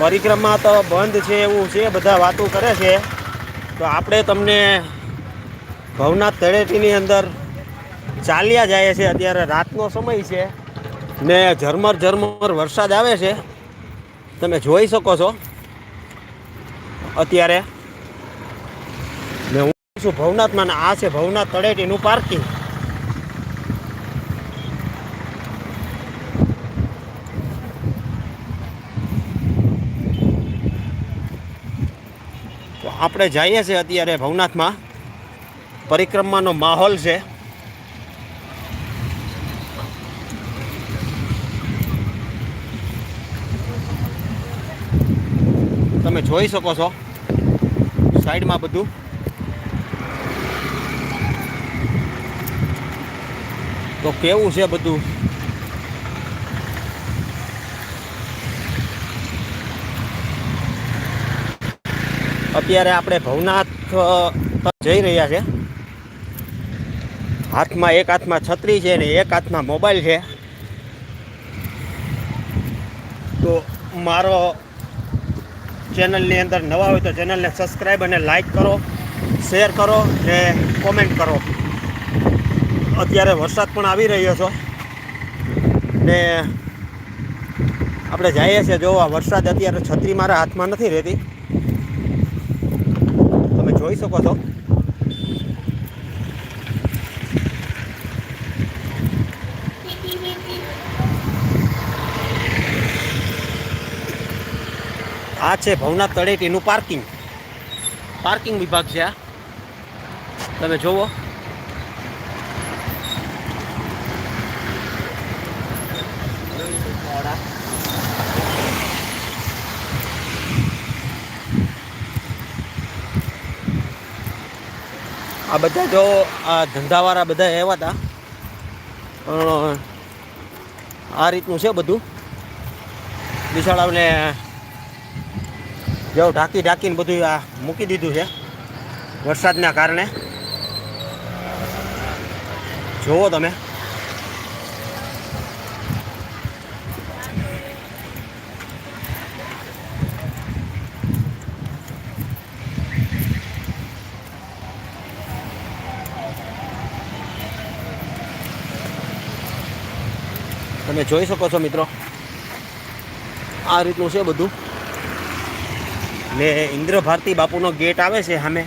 પરિક્રમા તો બંધ છે એવું છે, બધા વાતો કરે છે. તો આપણે તમને ભવનાથ તળેટીની અંદર ચાલ્યા જાય છે. અત્યારે રાતનો સમય છે. ને ઝરમર ઝરમર વરસાદ આવે છે. તમે જોઈ શકો છો. અત્યારે ને હું છું ભવનાથમાં આ છે ભવનાથ તળેટીનું પાર્કિંગ આપણે જઈએ છીએ અત્યારે ભવનાથમાં. પરિક્રમાનો માહોલ છે. તમે જોઈ શકો છો સાઈડમાં બધું. તો કેવું છે બધું? અત્યારે આપણે ભવનાથ જઈ રહ્યા છે. હાથમાં એક હાથમાં છત્રી છે ને એક હાથમાં મોબાઈલ છે. તો મારો ચેનલની અંદર નવા હોય તો ચેનલને સબસ્ક્રાઈબ અને લાઈક કરો, શેર કરો ને કોમેન્ટ કરો. અત્યારે વરસાદ પણ આવી રહ્યો છે. ને આપણે જઈએ છીએ, જો આ વરસાદ અત્યારે છત્રી મારા હાથમાં નથી રહેતી. જોઈ શકો છો. આ છે ભવનાથ તળેટીનું પાર્કિંગ પાર્કિંગ વિભાગ છે આ. તમે જોવો. આ બધા જો, આ ધંધાવાળા બધા આવ્યા હતા. આ રીતનું છે બધું. વિશાળાઓને જો ઢાંકી ઢાંકીને બધું આ મૂકી દીધું છે, વરસાદના કારણે. જુઓ તમે. તમે જોઈ શકો છો મિત્રો. આ રીતનું છે બધું. ને ઇન્દ્ર ભારતી બાપુનો ગેટ આવે છે સામે.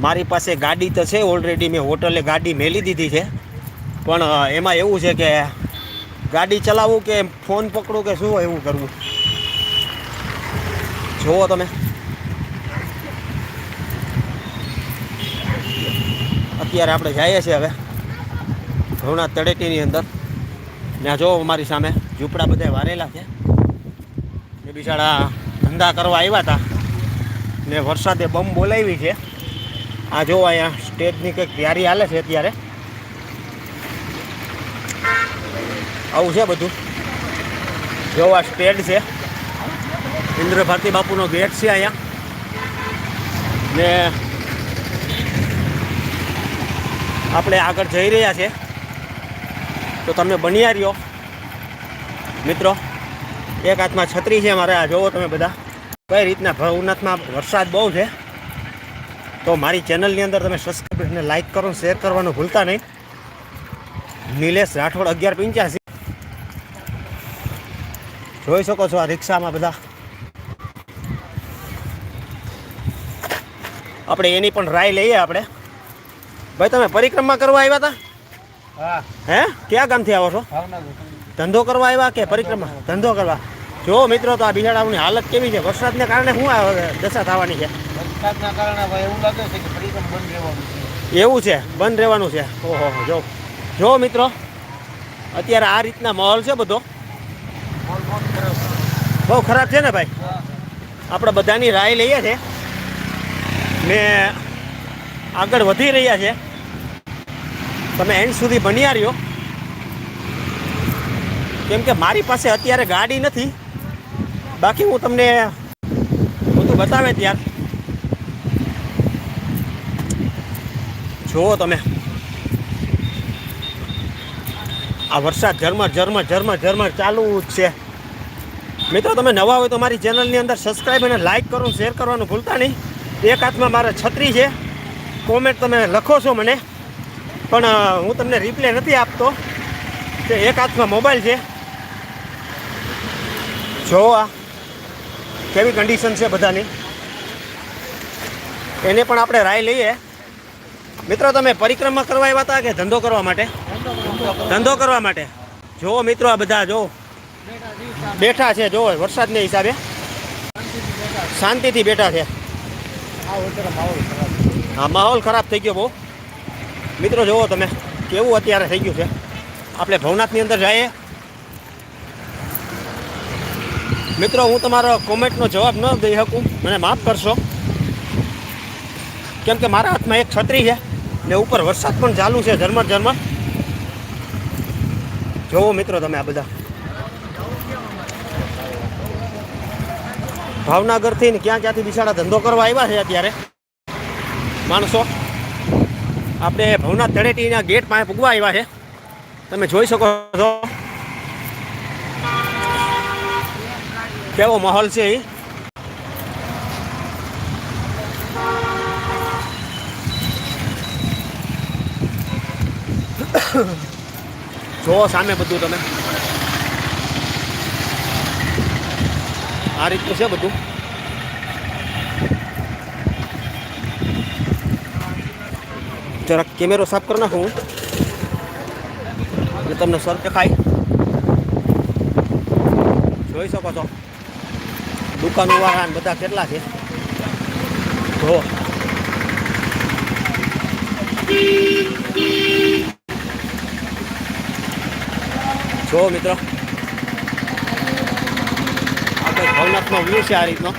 મારી પાસે ગાડી તો છે ઓલરેડી મેં હોટલે ગાડી મેલી દીધી છે. પણ એમાં એવું છે કે ગાડી ચલાવવું કે ફોન પકડું કે શું એવું કરવું? જુઓ તમે. અત્યારે આપણે જઈએ છીએ હવે ભવનાથ તળેટીની અંદર. ત્યાં જો અમારી સામે. ઝૂંપડા બધા વારેલા છે. ને બિચારા ધંધા કરવા આવ્યા હતા. ને વરસાદે બમ બોલાવી છે. આ જો અહીંયા સ્ટેજની કંઈક તૈયારી હાલે છે અત્યારે. આવું છે બધું. જો આ સ્ટેજ છે. ઇન્દ્ર ભારતી બાપુનો ગેટ છે અહીંયા. ને આપણે આગળ જઈ રહ્યા છે. તો તમે બન્યા રહ્યો મિત્રો, એક હાથમાં છત્રી છે મારે, આ જોવો તમે બધા. કઈ રીતના ભવનાથમાં વરસાદ બહુ છે. તો મારી ચેનલની અંદર તમે સબસ્ક્રાઈબ અને લાઈક કરો શેર કરવાનું ભૂલતા નહીં. નિલેશ રાઠોડ, અગિયાર પંચ્યાસી. જોઈ શકો છો આ રિક્ષામાં બધા. આપણે એની પણ રાય લઈએ આપણે. ભાઈ તમે પરિક્રમા કરવા આવ્યા હતા હે. ક્યાં ગામથી આવો છો? ધંધો કરવા આવ્યા કે પરિક્રમા? ધંધો કરવા. જો મિત્રો તો આ બિહાડાઓની હાલત કેવી છે? વરસાદને કારણે શું દશા થવાની છે? વરસાદના કારણે ભાઈ એવું લાગે છે કે પરિક્રમ બંધ રહેવાનું છે. એવું છે. બંધ રહેવાનું છે. ઓહો જો. જો મિત્રો અત્યારે આ રીતના માહોલ છે બધો. બહુ ખરાબ છે. ને ભાઈ? આપણે બધાની રાય લઈએ છીએ ને આગળ વધી રહ્યા છે. તમે એન્ડ સુધી બન્યા રહ્યો. કેમ મારી પાસે અત્યારે ગાડી નથી. બાકી હું તમને બધું બતાવે ત્યાર. જુઓ તમે. આ વરસાદ ઝરમર ઝરમર ઝરમર ઝરમર ચાલુ જ છે. મિત્રો, તમે નવા હોય તો મારી ચેનલની અંદર સબસ્ક્રાઈબ અને લાઇક કરો શેર કરવાનું ભૂલતા નહીં. એક હાથમાં મારે છત્રી છે. કોમેન્ટ તમે લખો છો મને. પણ હું તમને રિપ્લે નથી આપતો. કે એક હાથમાં મોબાઈલ છે. જો આ કેવી કન્ડિશન છે બધાની. એને પણ આપણે રાય લઈએ. મિત્રો, તમે પરિક્રમા કરવા આવ્યા હતા કે ધંધો કરવા માટે? ધંધો કરવા માટે. જુઓ મિત્રો, આ બધા જો બેઠા છે જુઓ વરસાદને હિસાબે. શાંતિથી બેઠા છે. હા માહોલ ખરાબ થઈ ગયો બહુ. મિત્રો, જુઓ તમે, કેવું અત્યારે થઈ ગયું છે. આપણે ભવનાથની અંદર જઈએ. મિત્રો, હું તમારો કોમેન્ટનો જવાબ ન દઈ શકું. મને માફ કરશો. કેમ કે મારા હાથમાં એક છત્રી છે ને ઉપર વરસાદ પણ ચાલુ છે, ઝરમર ઝરમર. જોવો મિત્રો તમે આ બધા. ભાવનગરથી ને ક્યાં ક્યાંથી બિચારા ધંધો કરવા આવ્યા છે અત્યારે? માણસો. આપણે ભવનાથ તળેટીના ગેટ પાસે પૂગવા આવ્યા છે. તમે જોઈ શકો છો. કેવો માહોલ છે એ. જુઓ સામે બધું તમે. આ રીતનું છે બધું. જરાક કેમેરો સાફ કરી નાખું એટલે તમને સર દેખાય. જોઈ શકો છો. દુકાનો વાળા બધા કેટલા છે. જો. જો મિત્રો. આપણે ભવનાથનો વ્યૂ છે આ રીતનો.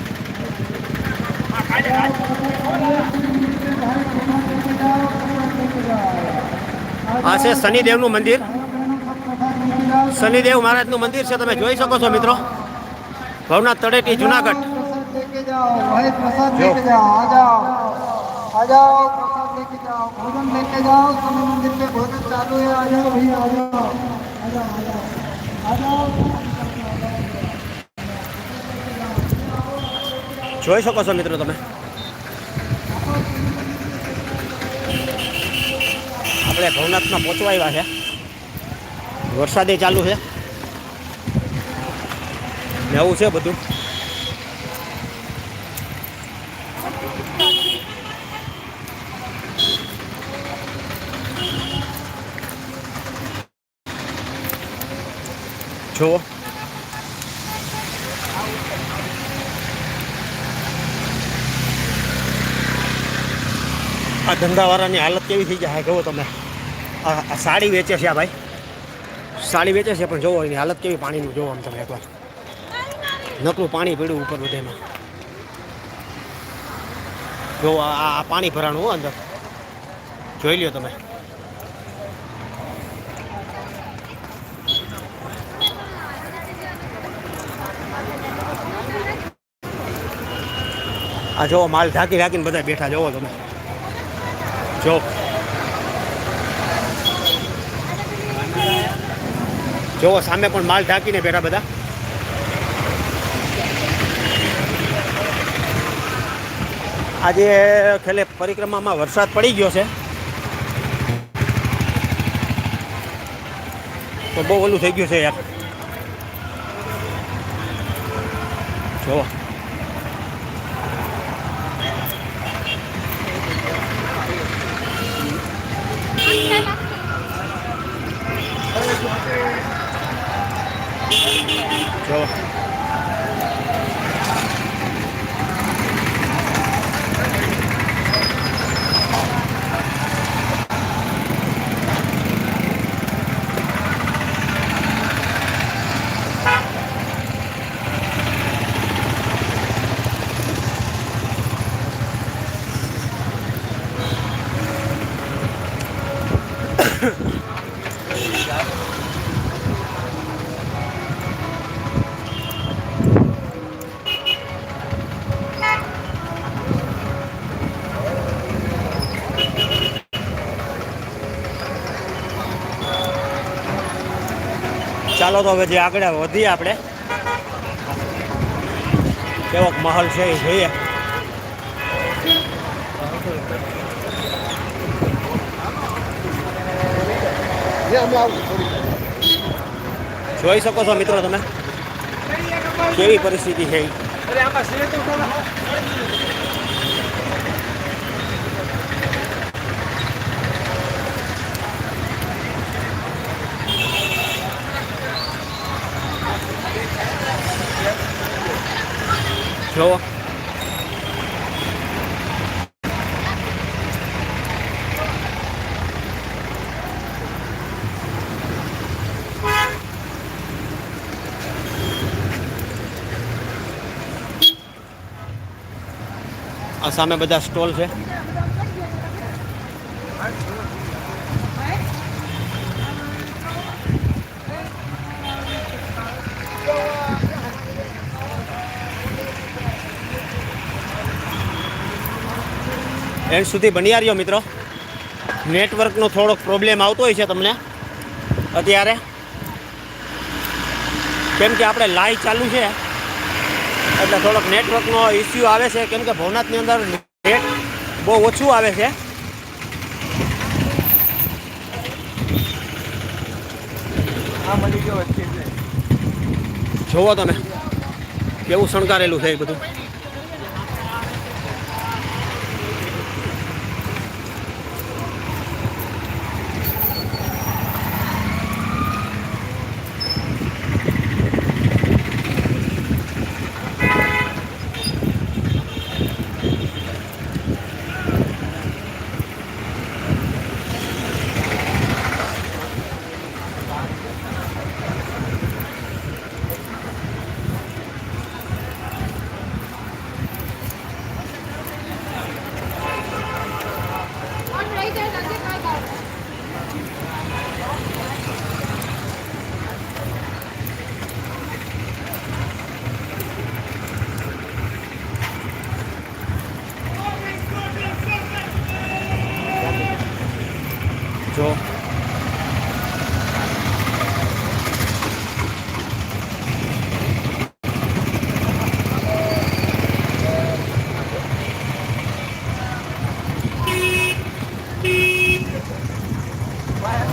આ છે શનિદેવનું મંદિર. શનિદેવ મહારાજનું મંદિર છે તમે જોઈ શકો છો મિત્રો. ભવનાથ તળેટી જુનાગઢ. જોઈ શકો છો મિત્રો તમે. આપણે ભવનાથમાં પહોંચવા આવ્યા છે. વરસાદે ચાલુ છે. ને એવું છે બધું. જુઓ. આ ધંધાવાળાની હાલત કેવી થઈ જાય જુઓ તમે. આ આ સાડી વેચે છે આ ભાઈ. સાડી વેચે છે, પણ જોવો એની હાલત કેવી પાણીનું જોવો આમ તમે એકવાર. નકરું પાણી પડ્યું ઉપર બધામાં. જો આ આ પાણી ભરાણું હો અંદર. જોઈ લ્યો તમે. આ જોવો, માલ ઢાંકી ઢાંકીને બધા બેઠા જોવો તમે. જો. જોવો સામે પણ માલ ઢાંકીને બેઠા બધા. આજે છેલ્લે પરિક્રમામાં વરસાદ પડી ગયો છે. તો બહુ ઓલું થઈ ગયું છે યાર. જો ચાલો તો હવે જે આગળ વધીએ આપણે. કેવો મહલ છે એ જોઈએ. જોઈ શકો છો મિત્રો તમે. કેવી પરિસ્થિતિ છે જોવો આ સામે બધા સ્ટોલ છે. એન્ડ સુધી બન્યા રહ્યો મિત્રો. નેટવર્કનો થોડોક પ્રોબ્લેમ આવતો હોય છે તમને અત્યારે. કેમ કે આપણે લાઈવ ચાલુ છે એટલે થોડોક નેટવર્કનો ઇસ્યુ આવે છે. કેમ કે ભવનાથની અંદર નેટ બહુ ઓછું આવે છે. જોવો તમે કેવું શણગારેલું છે એ બધું. જો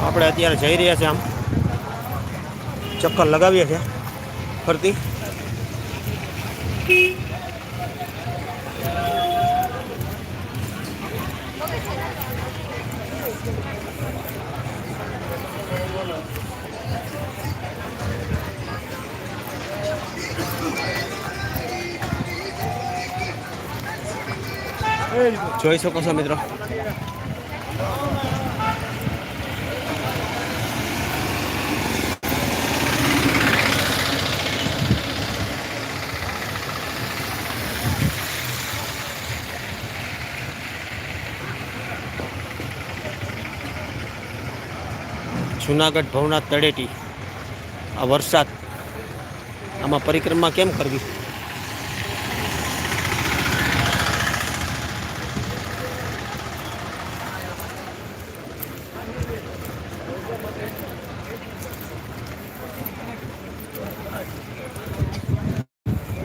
આપણે અત્યારે જઈ રહ્યા છીએ આમ. ચક્કર લગાવીએ છીએ ફરતી. જોઈ શકો છો મિત્રો. જુનાગઢ ભવનાથ તળેટી. આ વરસાદ. આમાં પરિક્રમા કેમ કરવી?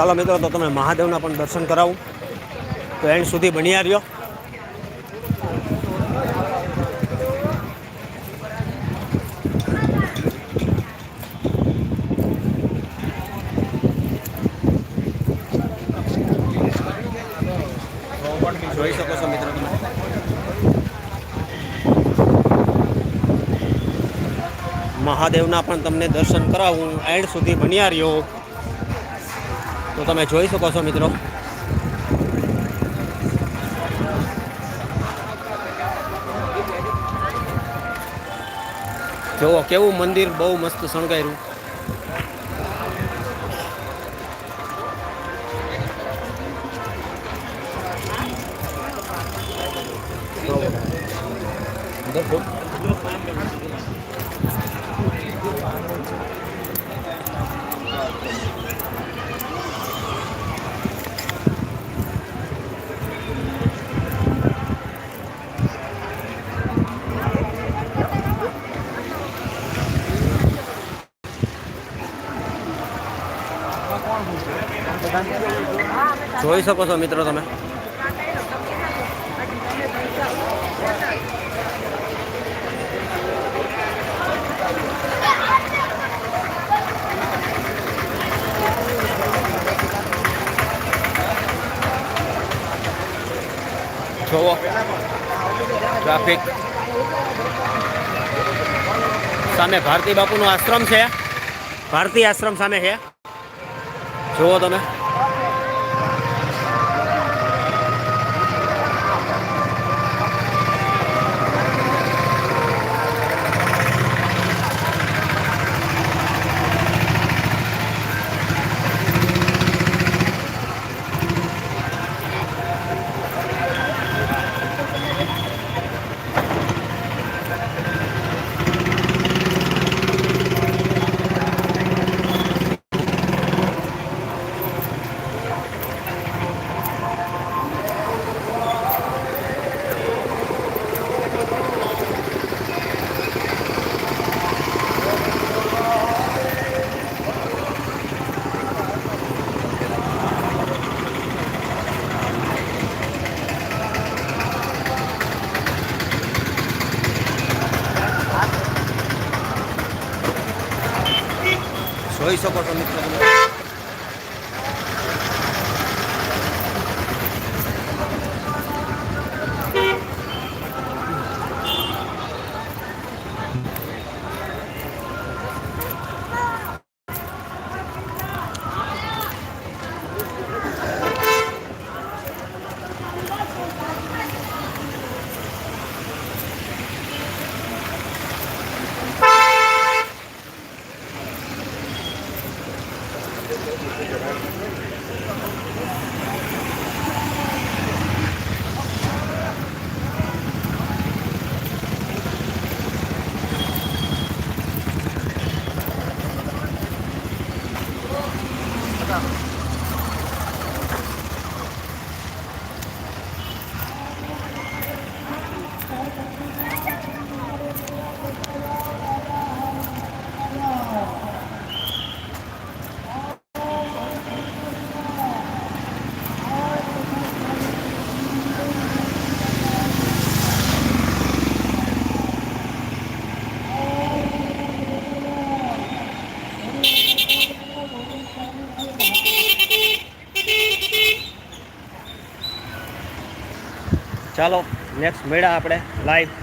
ચાલો મિત્રો, તો તમે મહાદેવના પણ દર્શન કરાવું. તો એન્ડ સુધી બન્યા રહ્યો. જોઈ શકો છો મિત્રો તમે. મહાદેવના પણ તમને દર્શન કરાવું. એન્ડ સુધી બન્યા રહ્યો. તો તમે જોઈ શકો છો મિત્રો. જુઓ કેવું મંદિર બહુ મસ્ત શણગાર્યું. જોઈ શકો છો મિત્રો તમે. જોવો. ટ્રાફિક. સામે ભારતી બાપુનો આશ્રમ છે. ભારતી આશ્રમ સામે છે. જુઓ તમે. જોઈ શકો છો મિત્રો Thank you. ચાલો નેક્સ્ટ મેળા આપણે લાઈવ